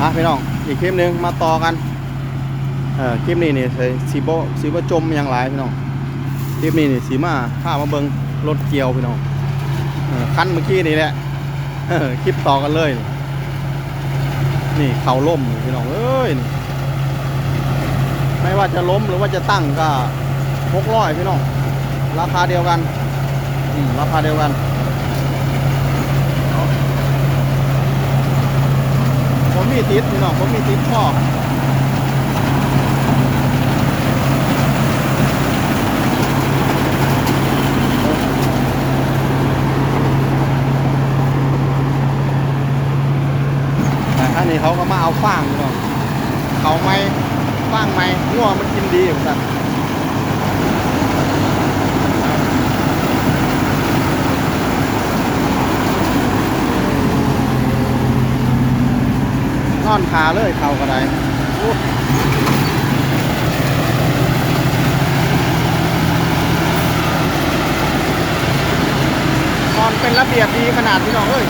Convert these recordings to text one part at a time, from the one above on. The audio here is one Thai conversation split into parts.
อะพี่น้อง อีกคลิปหนึ่งมาต่อกัน เออคลิปนี้นี่สีโบสีโบจมอย่างไรพี่น้อง คลิปนี้นี่สีมาข้ามาเบิงรถเกียวพี่น้องออคันเมื่อกี้นี่แหละคลิปต่อกันเลย นี่เขาล่มพี่น้องเอ้ยไม่ว่าจะล้มหรือว่าจะตั้งก็หกร้อยพี่น้อง ราคาเดียวกันอืมราคาเดียวกัน ผมมี ติดพี่น้องผมมีติดข้อแต่อันนี้เขาก็มาเอาฟางพี่น้องเขาไม่ฟางไม่งัวมันกินดีเหมือนกัน นอนคาเลยเขาก็ได้นอนเป็นระเบียบดีขนาดพี่น้องเอ้ย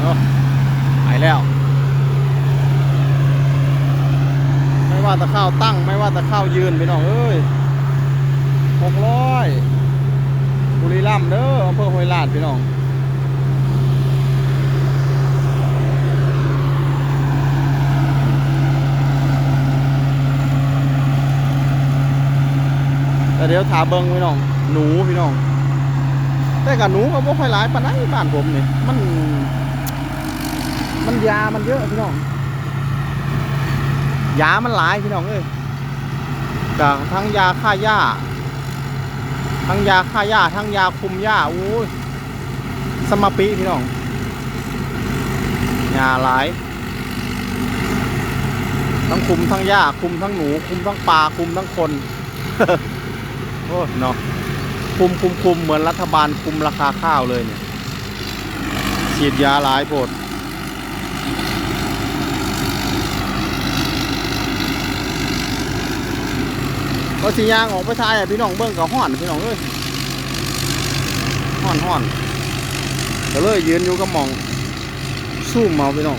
เนาะไปแล้ว ไม่ว่าจะเข้าตั้ง เข้ายืนพี่น้องเอ้ยหกร้อยบุรีรัมย์เด้ออำเภอห้วยลาดพี่น้องแต่เดี๋ยวถาเบิงพี่น้อง หนูพี่น้อง แต่กับหนูก็บ่ค่อยหลายปานใดบ้านผมนี่มัน มันยามันเยอะพี่น้องยามันหลายพี่น้องเอ้ย จากทั้งยาฆ่าหญ้า ทั้งยาฆ่าหญ้า ทั้งยาคุมหญ้าโอ้ยสมปีพี่น้องยาหลาย ทั้งคุมทั้งหญ้า คุมทั้งหนู คุมทั้งปลา คุมทั้งคน โอ้ยเนาะคุมคุมคุมเหมือนรัฐบาลคุมราคาข้าวเลยเนี่ยฉีดยาหลายโพด ก็สียางออกไปทายพี่น้องเบิ่งกับห่อนพี่น้องเอ้ยห่อนห่อนก็เลยยืนอยู่กับมองสู้เมาพี่น้อง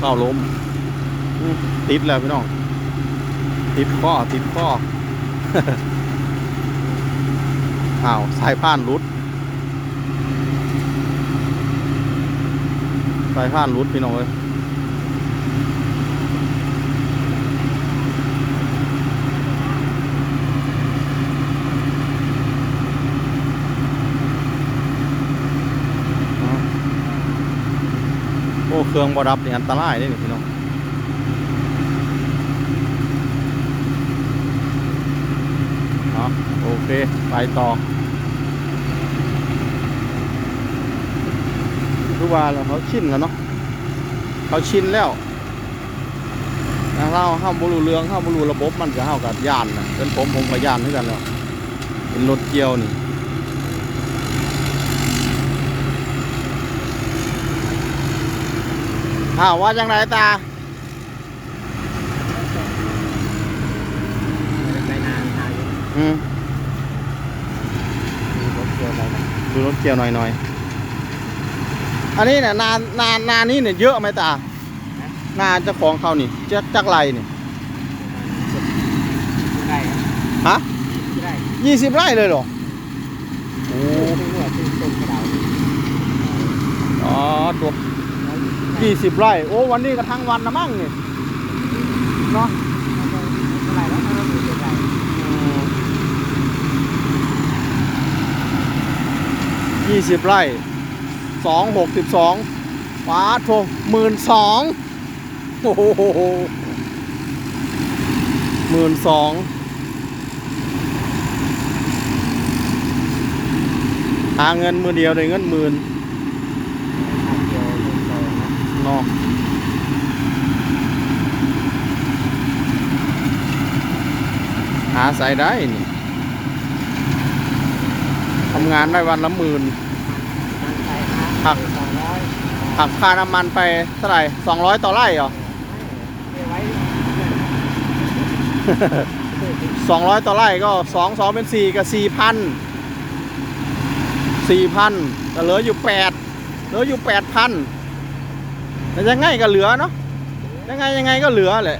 ข้าวล้มติดแล้วพี่น้อง ติดข้อติดข้ออ้าวสายพานรุดสายพานรุดพี่น้องเอ้ยเอาโอ้ เค รื่องบอดับนี่อันตรายเลยนี่พี่น้องเอาโอเค ไปต่อคือว่าแล้วเขาชินแล้วเนาะเขาชินแล้วเราห้ามบรูเรืองห้ามบรูระบบมันจะห้ากับยานนะเป็นผมผมกับยานด้วยกันแล้วเป็นรถเกียวนี่ อ้าวว่าจังไรตาไปนานนานอยู่อืมมีรถเกี่ยวอะไรนะดูรถเกียวหน่อยหน่อยๆอันนี้เนี่ยนานนานนานนี้เนี่ยเยอะไหมตานาเจ้าของเขานี่จักจักไรนี่ได้ครับฮะได้ยี่สิบไร่เลยเหรอโอ้ที่เมื่อที่ต้นกระดาวอ๋อตัว กี่สิบไร่ โอ้ วันนี้ก็ทั้งวันนะมั่งเนี่ยเนาะยี่สิบไร่สองหกสิบสองป้าโงหมื่นสองโอ้โหหมื่นสองหาเงินมือเดียวเลยเงินหมื่น นะเนาะหาใส่ได้นี่ทำงานได้วันละหมื่นมันไปห้าหักสองร้อยหักค่าน้ำมันไปเท่าไหร่สองร้อยต่อไร่เหรอไม่ไว้สองร้อยต่อไร่ก็สองสองเป็นสี่ก็สี่พันสี่พันก็เหลืออยู่แปดเหลืออยู่แปดพัน แต่ยังไงก็เหลือเนาะยังไงยังไงก็เหลือแหละ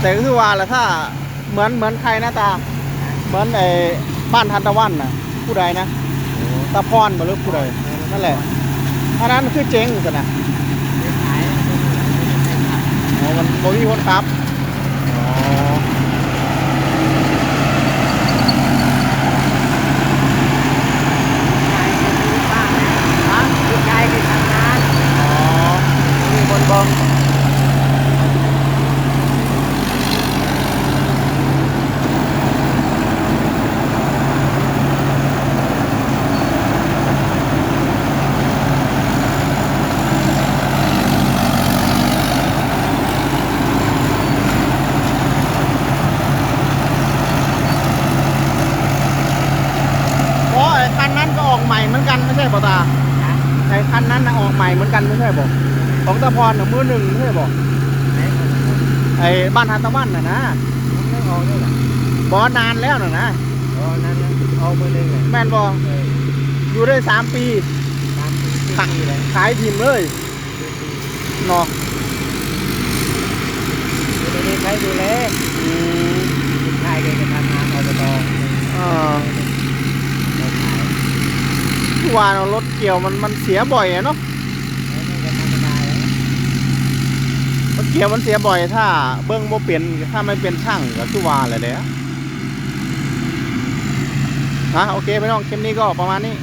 แต่ก็คือว่าแหละถ้าเหมือนเหมือนใครนะตา เหมือนไอ้บ้านทันตะวันนะผู้ใดนะตาพรบ่หรือผู้ใดนั่นแหละอันนั้นคือเจ๊งสินะไม่ขายไม่ขายไม่ขายอ๋อมันบ่มีคนครับอ๋อ ขายคนมีบ้านนะ ฮะ ลูกชายไปทำงาน อ๋อ มีคนเบิ่ง เพราะไอ้คันนั้นก็ออกใหม่เหมื อนกันไม่ใช่ป่ะตานะไอ้คันนั้นนะออกใหม่เหมือนกันไม่ใช่บ่ของตาพรน่ะมือหนึ่งไม่ใช่บ่ไหนคนไอ้บ้านทันตะวันน่ะนะมันไม่ออกด้วยเหรอบ่นานแล้วน่ะนะอ๋อนั่นนะเอามือหนึ่งเลยแม่นบ่เอออยู่ได้สามปีตามที่ขายปีเลยขายทิมเลยเนาะอยู่ในนี้ใครดูแลอืมลูกชายแกจะทำงานอบตอ่าเราขาย ที่ว่านรถเกี่ยวมันมันเสียบ่อยเนาะรถเกี่ยวมันเสียบ่อยถ้าเบื้องโมเปลี่ยนถ้าไม่เป็นช่างก็คือว่านเลยเด้อนะโอเคพี่น้องคลิปนี้ก็ประมาณนี้